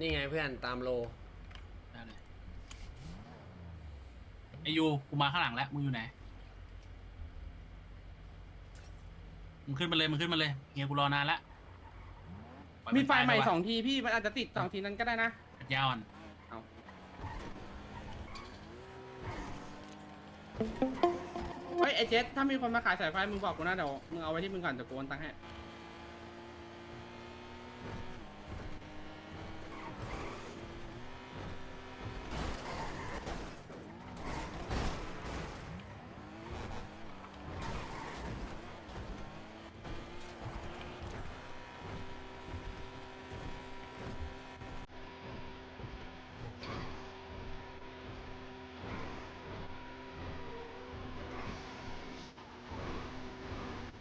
นี่ไงเพื่อนตามโล ได้เลยไอยูกูมาข้างหลังแล้วมึงอยู่ไหนมึงขึ้นมาเลยมึงขึ้นมาเลยเฮียกูรอนานละปล่อยมีไฟตายใหม่ปวะสองทีพี่มันอาจจะติดสองทีนั้นก็ได้นะยาวอ่อนเอา เฮ้ยไอเจสถ้ามีคนมาขายสายไฟมึงบอกกูนะเดี๋ยวมึงเอาไว้ที่มึงก่อนเดี๋ยวกูโอนตังค์ให้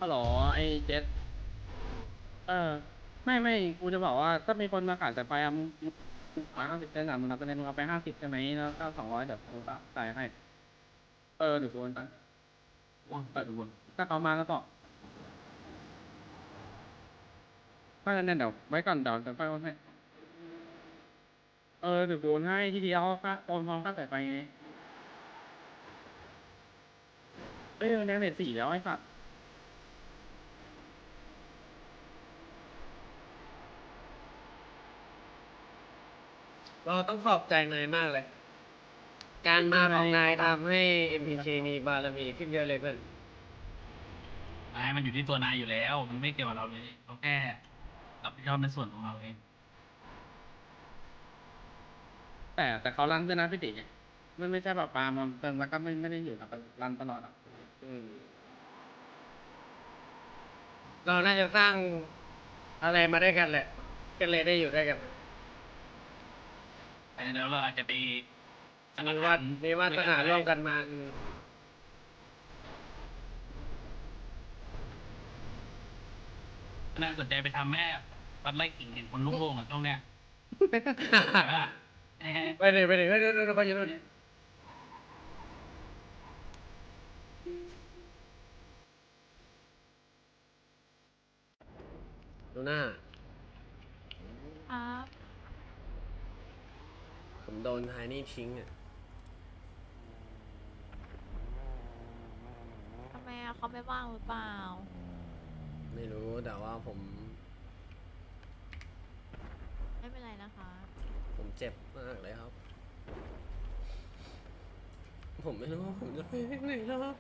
ฮัลโหลไอเจสเออ ไม่ไม่กูจะบอกว่าถ้ามีคนมาขายสายไฟอะมึงร้อยห้าสิบเซนต์อะมึงรับคะแนนมึงเอาไปห้าสิบใช่ไหมแล้วก็สองร้อยเดี๋ยวกูจ่ายให้ เออเดี๋ยวกูโอนตังค์ว่างเปิดดูบนถ้าเขามาแล้วก็ก็นั่นเดี๋ยวไว้ก่อนเดี๋ยวเดี๋ยวไปโอนให้ เออเดี๋ยวกูโอนให้ทีเดียวก็โอนพร้อมค่าสายไฟไงเอ้ยแนงเลทสี่แล้วไอ้สัต ว์เราต้องขอบใจนายมากเลย การมาของนายทำให้ MPK มีบารมีขึ้นเยอะเลยเพื่อนนายมันอยู่ที่ตัวนายอยู่แล้ว มันไม่เกี่ยวกับเราเลยเราแค่รับผิดชอบในส่วนของเราเอง แต่แต่เขารันด้วยนะพี่ติมันไม่ใช่แบบปลามันเติมแล้วก็ไม่ไม่ได้อยู่กับรันตลอดอะอืมเราน่าจะสร้างอะไรมาด้วยกันแหละ ก็เลยได้อยู่ด้วยกัน แต่เดี๋ยวเราอาจจะไปสังมีฆวัทาดนมีวัฒนาร่วมกันมาอืมน่าสนใจไปทำแม่วัดไร่กิ่งเห็นคนลุกโลงอะตรงเนี้ยเอ้ยไปเลยไปเลยไปเลยไปเลยไปเลยดูหน้า ครับ ผมโดนไฮนี่ทิ้งอะทำไมอะเขาไม่ว่างหรือเปล่า ไม่รู้แต่ว่าผม ไม่เป็นไรนะคะ ผมเจ็บมากเลยครับ ผมไม่รู้ว่าผมจะไปที่ไหนแล้วครับ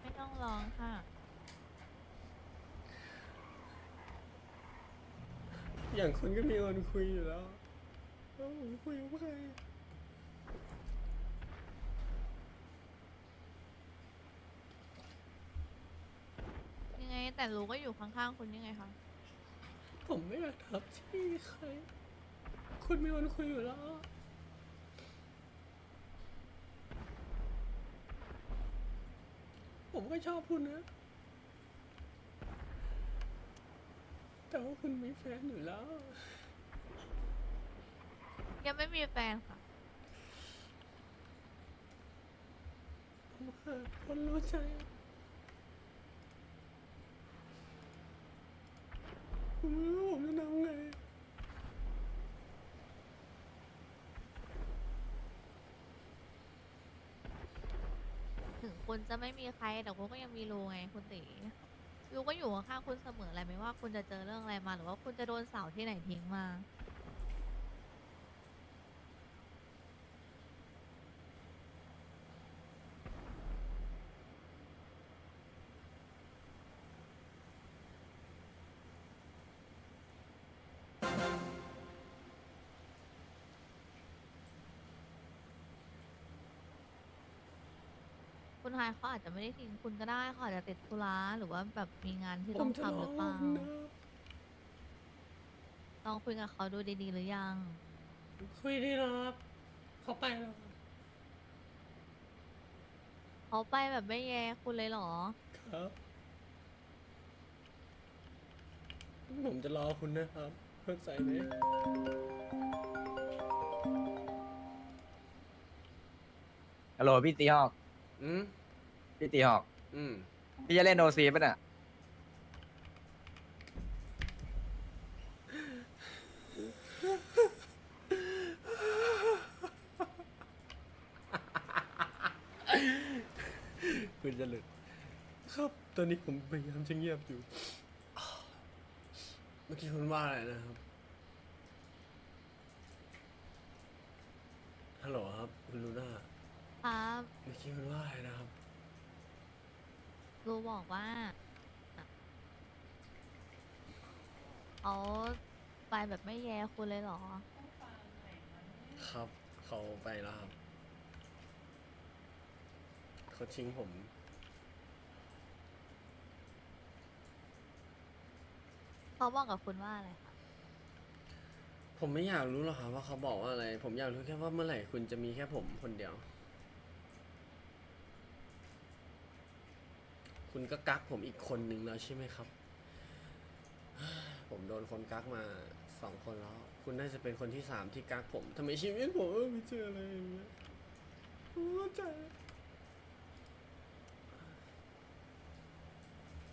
ไม่ต้องร้องค่ะ อย่างคุณก็มีคนคุยอยู่แล้ว แล้วผมคุยกับใครยังไงแต่รู้ก็อยู่ข้างๆคุณยังไงคะผมไม่อยากทับที่ใคร คุณมีคนคุยอยู่แล้ว ผมก็ชอบคุณนะ แต่ว่าคุณมีแฟนอยู่แล้ว ยังไม่มีแฟนค่ะผมหาคนรู้ใจ ผมไม่รู้ว่าผมจะทำไง ถึงคุณจะไม่มีใครแต่คุณก็ยังมีรูไงคุณตีรูก็อยู่ข้างๆคุณเสมออะไรไม่ว่าคุณจะเจอเรื่องอะไรมา หรือว่าคุณจะโดนเสาที่ไหนทิ้งมา คุณไฮายเขาอาจจะไม่ได้ทิ้งคุณก็ได้เขาอาจจะติดธุระหรือว่าแบบมีงานที่ผต้อมงจะทำรหอรือเปล่าคุณนะลองคุยกับเขาดูดีๆหรือยัง คุยดีนะครับเขาไปแล้วเขาไปแบบไม่แย่คุณเลยเหรอ ครับ ผมจะรอคุณนะครับเข้าใจไหมฮัลโหลพี่ตีฮอก อืม พี่ตีหอกอพี่จะเล่นโอซีป่ะเนี่ยคุณจะหลุดครับ ตอนนี้ผมพยายามจะเงียบอยู่ เมื่อกี้คุณว่าอะไรนะครับ ฮัลโหลครับ คุณลูน่า ครับ เมื่อกี้คุณว่าอะไรนะครับ รูบอกว่าเขาไปแบบไม่แย่คุณเลยเหรอ ครับ เขาไปแล้วครับ เขาทิ้งผม เขาบอกกับคุณว่าอะไรคะ ผมไม่อยากรู้หรอกครับว่าเขาบอกว่าอะไร ผมอยากรู้แค่ว่าเมื่อไหร่คุณจะมีแค่ผมคนเดียว คุณก็กักผมอีกคนนึงแล้วใช่ไหมครับ ผมโดนคนกักมาสองคนแล้ว คุณน่าจะเป็นคนที่สามที่กักผมทำไมชีวิตผมไม่เจออะไรอย่างเงี้ยผมเข้าใจ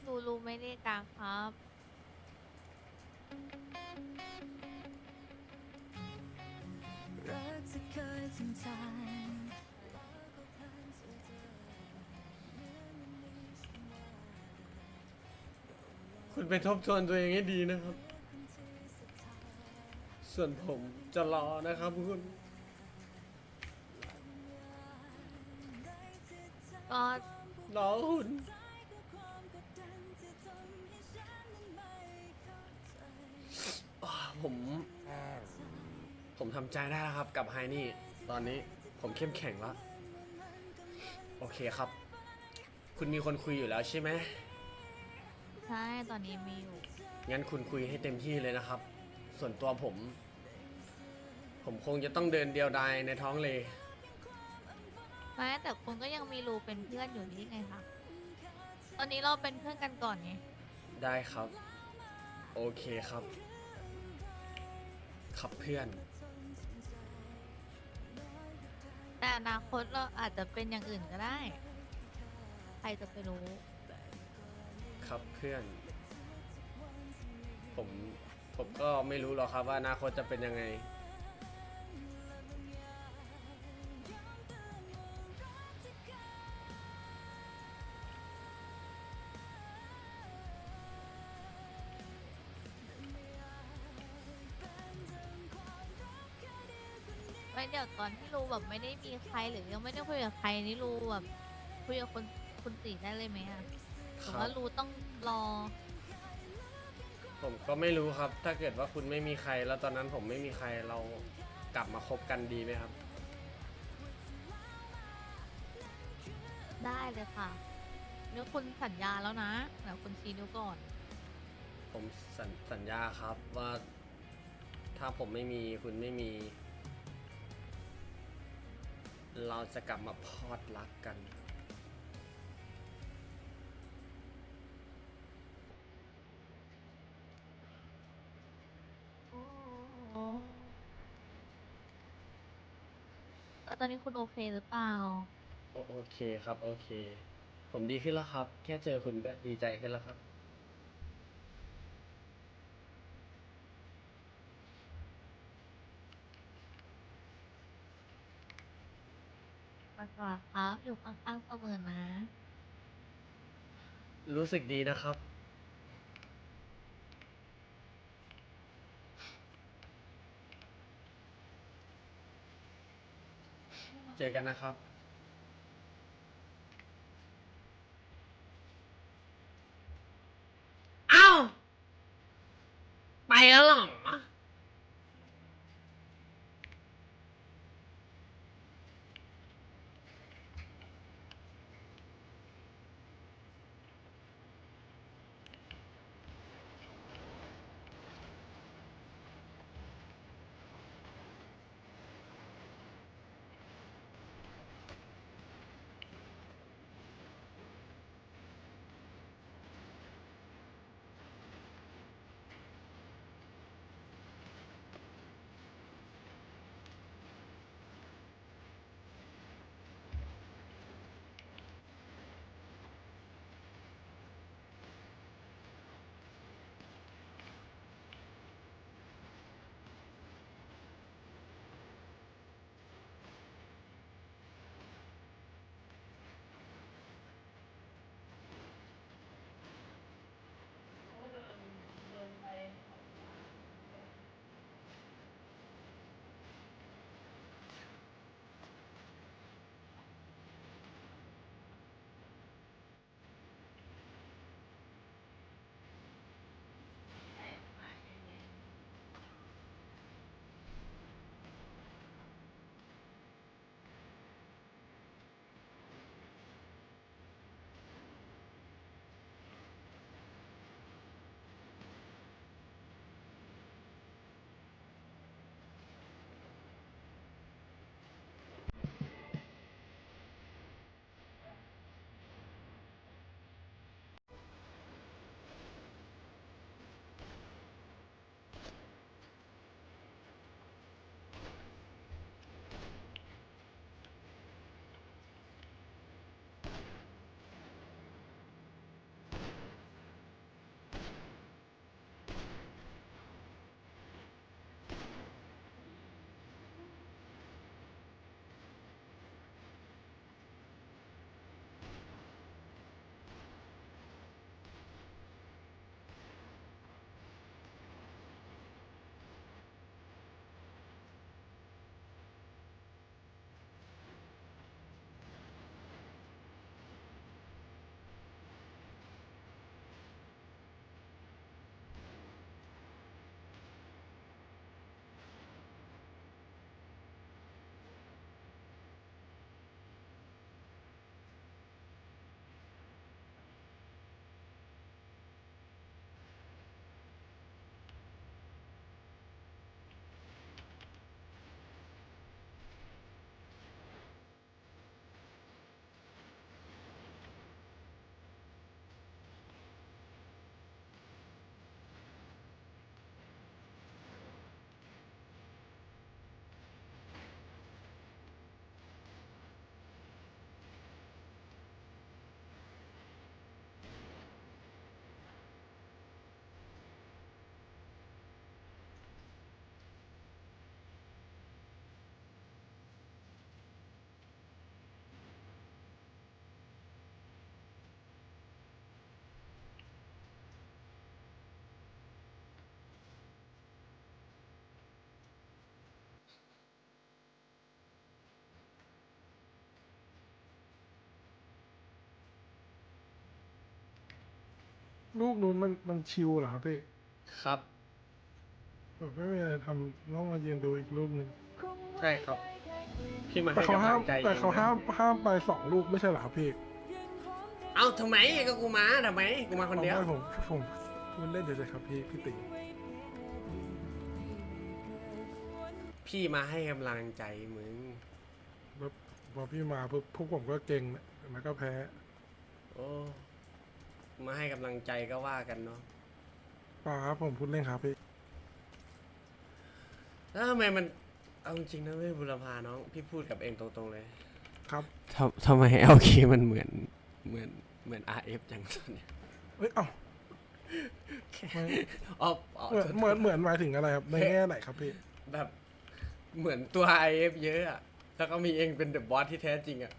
รูรูไม่ได้กลางครับ รักที่เคยจริงใจ คุณไปทบทวนตัวเองให้ดีนะครับ ส่วนผมจะรอนะครับคุณ ก็รอคุณ อ่าผม ผมทำใจได้แล้วครับกับไฮนี่ ตอนนี้ผมเข้มแข็งแล้ว โอเคครับ คุณมีคนคุยอยู่แล้วใช่ไหม ใช่ตอนนี้มีอยู่ งั้นคุณคุยให้เต็มที่เลยนะครับ ส่วนตัวผม ผมคงจะต้องเดินเดียวดายในท้องเลไม่แต่คุณก็ยังมีรูเป็นเพื่อนอยู่นี่ไงคะตอนนี้เราเป็นเพื่อนกันก่อนไง ได้ครับ โอเคครับ ครับเพื่อน แต่อนาคตเราอาจจะเป็นอย่างอื่นก็ได้ ใครจะไปรู้ ครับเพื่อนผมผมก็ไม่รู้หรอกครับว่าอนาคตจะเป็นยังไง ไว้เดี๋ยวตอนที่รูแบบไม่ได้มีใครหรือยังไม่ได้คุยกับใครนี่รูแบบคุยกับคนคุณตีได้เลยไหมอะ หครือรัว่าบรูต้องรอ ผมก็ไม่รู้ครับ ถ้าเกิดว่าคุณไม่มีใคร แล้วตอนนั้นผมไม่มีใครเรากลับมาคบกันดีไหมครับ ได้เลยค่ะนี่คุณสัญญาแล้วนะเดี๋ยวคุณชี้นิ้วก่อน ผมสัญสัญญาครับว่า ถ้าผมไม่มีคุณไม่มี เราจะกลับมาพอดรักกัน ตอนนี้คุณโอเคหรือเปล่า โอโอเคครับ โอเค ผมดีขึ้นแล้วครับ แค่เจอคุณก็ดีใจขึ้นแล้วครับ มาก่อนครับอยู่ข้างๆเสมอนะ รู้สึกดีนะครับ เจอกันนะครับอ้าวไปแล้วเหรอ ลูกนู้นมันมันชิวเหรอครับพี่ครับ แบบไม่มีอะไรทำต้องมายืนดูอีกลูกหนึ่งใช่ครับพี่มาแต่ให้เขากำห้าลัมงใจแต่เขาองนะห้ามห้ามไปสองลูกไม่ใช่เหรอครับพี่เอ้าทำไมก็กูมาทำไมกูมาคนเดียวอาไม่ผมผมพูดเล่นเฉยๆครับพี่พี่ตีพี่มาให้กำลังใจมึงแบบพอพี่มาปุ๊บพวกผมก็เก่งแล้วก็แพ้ โอ้ มาให้กำลังใจก็ว่ากันเนาะเปล่าครับผมพูดเล่นครับพี่ แล้วทำไมมันเอาจริงนะเว้ยบุรพาน้องพี่พูดกับเองตรงๆเลยครับ ทำทำไมเอลเคมันเหมือนเหมือนเหมือน RF จังตอนเนี้ยเอ้ยเอ้าไม่อ๋ออ๋อเหมือนเหมือนเหมือนหมายถึงอะไรครับ ในแง่ไหนครับพี่ แบบเหมือนตัว IF เยอะอะแล้วก็มีเองเป็นเดอะบอสที่แท้จริงอะ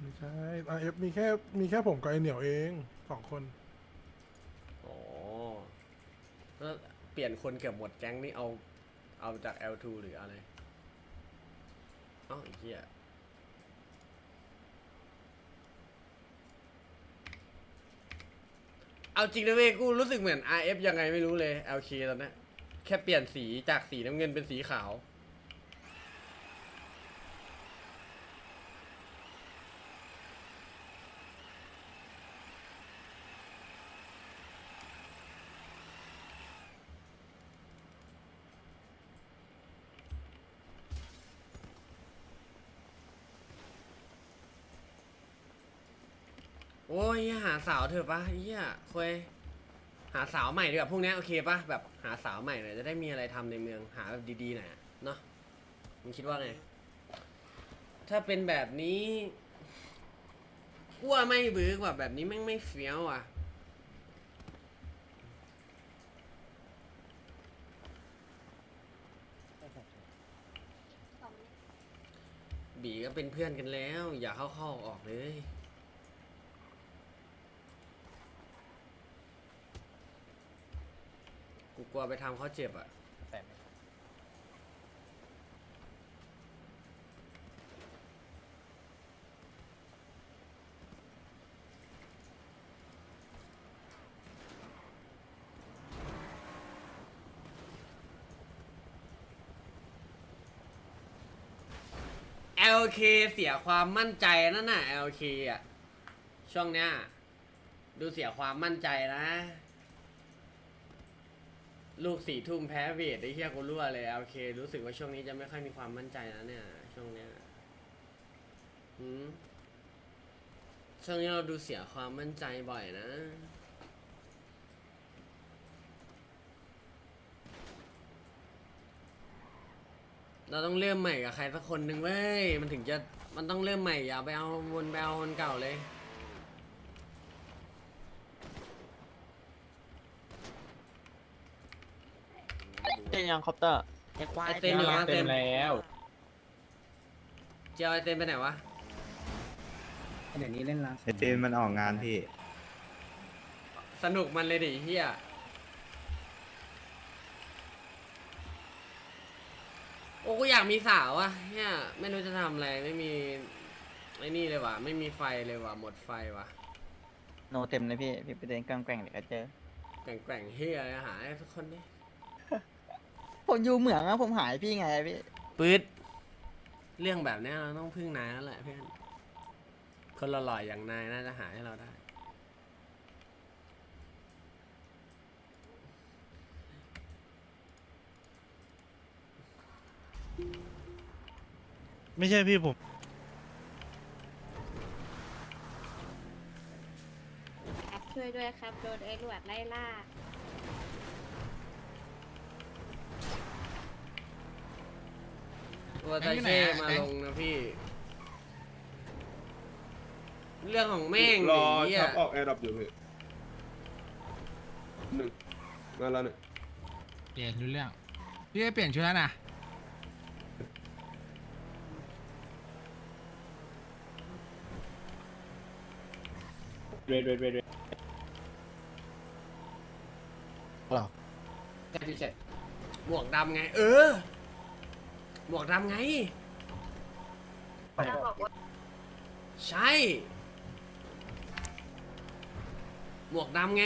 ไม่ใช่ RF มีแค่มีแค่ผมกับไอเหนียวเอง สองคนอ๋อแล้วเปลี่ยนคนเกือบหมดแก๊งนี่เอา เอาจาก L2 หรืออะไรเอ้าไอ้เหี้ยเอาจริงนะเว้ยกูรู้สึกเหมือน RF ยังไงไม่รู้เลย LK ตอนเนี้ยแค่เปลี่ยนสีจากสีน้ำเงินเป็นสีขาว โอ้ยหาสาวเถอะปะเฮียคุยหาสาวใหม่ดีกว่าพวกเนี้ยโอเคปะแบบหาสาวใหม่หน่อยจะได้มีอะไรทำในเมืองหาแบบดีๆหน่อยอะเนาะมึงคิดว่าไง ถ้าเป็นแบบนี้กูว่าไม่เบิร์กว่าแบบนี้แม่งไม่เฟี้ยวอะ บีก็เป็นเพื่อนกันแล้ว อย่าเข้าเข้าออกเลย กูก ลัวไปทำเขาเจ็บอะ LK เสียความมั่นใจนั่นน่ะ LK อะ ช่วงเนี้ย ดูเสียความมั่นใจนะ ลูกสี่ทุ่มแพ้เวทไอ้เหี้ยกูรั่วเลย LK รู้สึกว่าช่วงนี้จะไม่ค่อยมีความมั่นใจแล้วเนี่ย ช่วงเนี้ยหืมช่วงนี้เราดูเสียความมั่นใจบ่อยนะเราต้องเริ่มใหม่กับใครสักคนหนึ่งเว้ย มันถึงจะ มันต้องเริ่มใหม่อย่าไปเอาวนไปเอาคนเก่าเลย เจยังคอปเตอร์ ไอเซนอยู่นะเซนแล้วเจียวไอเซนไปไหนวะเดี๋ยวนี้เล่นลาไอเจนมันออกงานพี่ สนุกมันเลยดิเฮียโอ้กูอยากมีสาวอะเฮียไม่รู้จะทำอะไรไม่มีไอ้นี่เลยว่ะไม่มีไฟเลยว่ะหมดไฟว่ะโนเต็มเลยพี่ พี่ไปเดินกลางแกว่งเดี๋ยวก็เจอแกว่งๆเฮียอะไรหาให้สักคนดิ ผมอยู่เหมืองอะผมหายพี่ไงพี่ ปืดเรื่องแบบเนี้ยเราต้องพึ่งนายแล้วแหละเพื่อนคนหล่อๆอย่างนายน่าจะหาให้เราได้ ไม่ใช่พี่ผม ครับช่วยด้วยครับ โดนไอ้หลวดไล่ล่า ตัวตาเช่มาลงนะพี่ เรื่องของแม่งรอดิเหี้ยชับออกแอร์ดับอยู่พี่หนึ่งมาแล้วเนี่ยเปลี่ยนรู้เรื่องพี่ไปเปลี่ยนชุดแล้วนะเรดเรดเรดเรด หมวกดำไง เออ หมวกดำไงใช่ หมวกดำไง